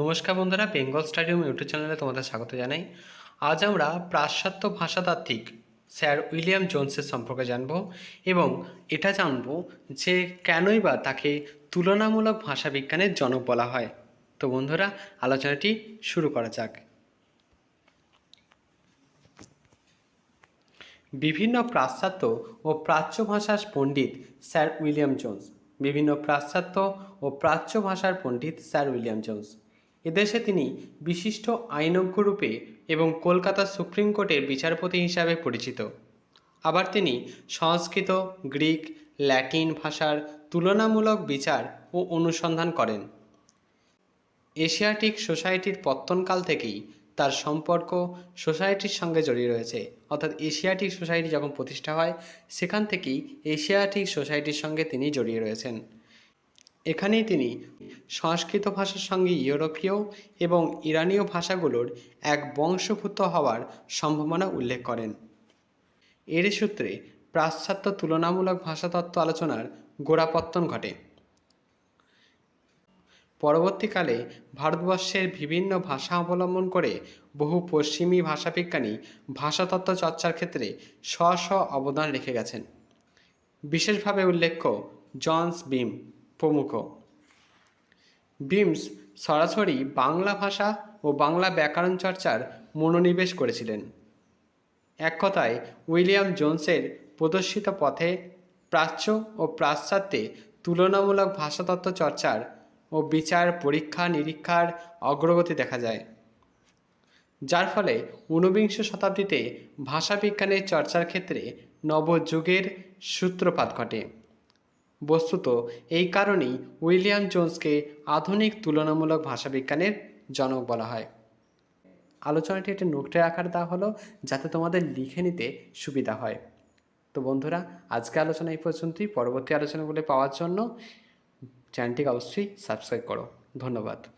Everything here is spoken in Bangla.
নমস্কার বন্ধুরা, বেঙ্গল স্টাডিয়াম ইউটিউব চ্যানেলে তোমাদের স্বাগত জানাই। আজ আমরা পাশ্চাত্য ভাষাতাত্ত্বিক স্যার উইলিয়াম জোনসের সম্পর্কে জানব এবং এটা জানব যে কেনই বা তাকে তুলনামূলক ভাষাবিজ্ঞানের জনক বলা হয়। তো বন্ধুরা, আলোচনাটি শুরু করা যাক। বিভিন্ন পাশ্চাত্য ও প্রাচ্য ভাষার পণ্ডিত স্যার উইলিয়াম জোন্স। বিভিন্ন পাশ্চাত্য ও প্রাচ্য ভাষার পণ্ডিত স্যার উইলিয়াম জোন্স। এদেশে তিনি বিশিষ্ট আইনজ্ঞ রূপে এবং কলকাতা সুপ্রিম কোর্টের বিচারপতি হিসাবে পরিচিত। আবার তিনি সংস্কৃত, গ্রিক, ল্যাটিন ভাষার তুলনামূলক বিচার ও অনুসন্ধান করেন। এশিয়াটিক সোসাইটির পত্তনকাল থেকেই তার সম্পর্ক সোসাইটির সঙ্গে জড়িয়ে রয়েছে। অর্থাৎ এশিয়াটিক সোসাইটি যখন প্রতিষ্ঠা হয়, সেখান থেকেই এশিয়াটিক সোসাইটির সঙ্গে তিনি জড়িয়ে রয়েছেন। এখানেই তিনি সংস্কৃত ভাষার সঙ্গে ইউরোপীয় এবং ইরানীয় ভাষাগুলোর এক বংশভূত হওয়ার সম্ভাবনা উল্লেখ করেন। এর সূত্রে পাশ্চাত্য তুলনামূলক ভাষাতত্ত্ব আলোচনার গোড়াপত্তন ঘটে। পরবর্তীকালে ভারতবর্ষের বিভিন্ন ভাষা অবলম্বন করে বহু পশ্চিমী ভাষাবিজ্ঞানী ভাষাতত্ত্ব চর্চার ক্ষেত্রে স্ব স্ব অবদান রেখে গেছেন। বিশেষভাবে উল্লেখ্য জনস বিম প্রমুখ। বিমস সরাসরি বাংলা ভাষা ও বাংলা ব্যাকরণ চর্চার মনোনিবেশ করেছিলেন। এক কথায়, উইলিয়াম জোনসের প্রদর্শিত পথে প্রাচ্য ও পাশ্চাত্যে তুলনামূলক ভাষাতত্ত্ব চর্চার ও বিচার, পরীক্ষা, নিরীক্ষার অগ্রগতি দেখা যায়। যার ফলে ঊনবিংশ শতাব্দীতে ভাষাবিজ্ঞানের চর্চার ক্ষেত্রে নবযুগের সূত্রপাত ঘটে। বস্তুত এই কারণেই উইলিয়াম জোন্সকে আধুনিক তুলনামূলক ভাষাবিজ্ঞানের জনক বলা হয়। আলোচনাটি একটি নোটের আকার দেওয়া হলো, যাতে তোমাদের লিখে নিতে সুবিধা হয়। তো বন্ধুরা আজকে আলোচনা এই পর্যন্তই। পরবর্তী আলোচনাগুলি পাওয়ার জন্য চ্যানেলটিকে অবশ্যই সাবস্ক্রাইব করো। ধন্যবাদ।